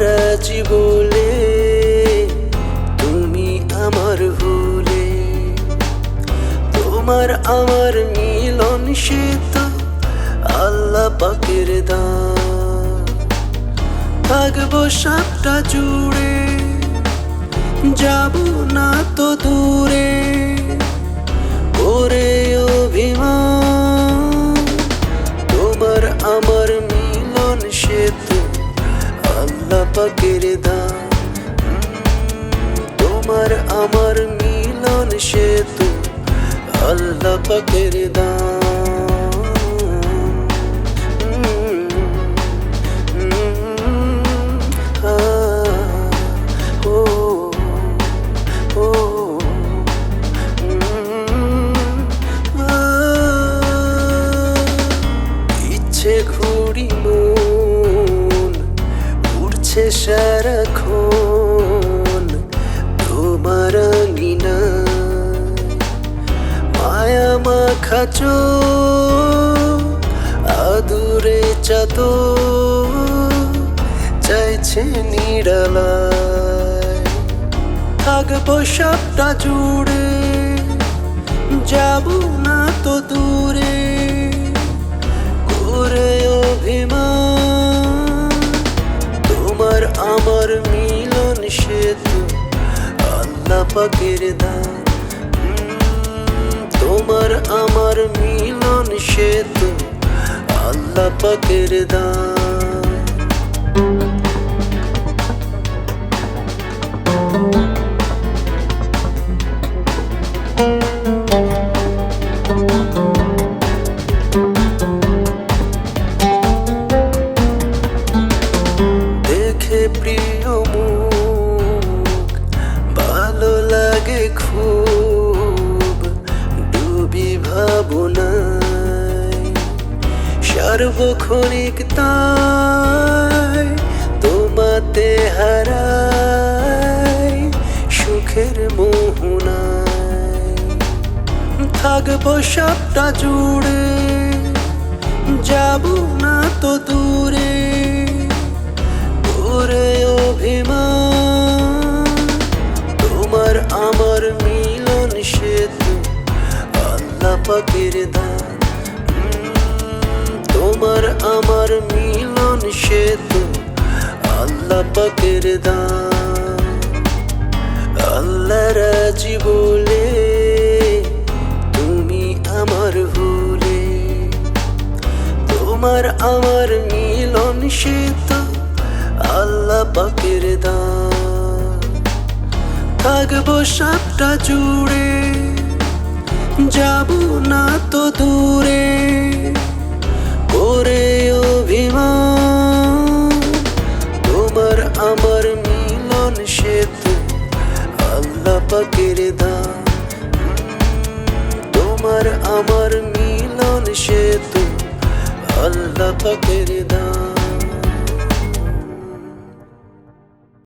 রাজি বলে তুমি আমার হলে তোমার আমার মিলন সে আল্লাহ পাকের দান। থাকব সবটা জুড়ে, যাব না তো দূরে। পাকের দান তোমার আমার মিলন সেতু আল্লাহ পাকের দান। মাখা চোখ আদুরে চাত চাইছে নিরালায়। থাকব সবটা জুড়ে, যাব না তো দূরে। করে অভিমান, তোমার আমার মিলন সেতু আল্লাহ পাকের দান। তোমার আমার মিলন সেতু। আল্লাহ পাকের দান। সার্বক্ষণিক তাই তোমাতে হারাই সুখের মোহনায়। থাকব সবটা জুড়ে, যাব না তো দূরে। ওরে অভিমান, তোমার আমার মিলন সেতু আল্লাহ পাকের দান। আমার মিলন সেতু, আল্লাহ পাকের দান। আল্লাহ রাজি বলে, তুমি আমার হলে তোমার আমার মিলন সেতু, আল্লাহ পাকের দান। থাকব সবটা জুড়ে, যাব না তো দূরে। তোমার আমার মিলন সেতু আল্লাহ পাকের দান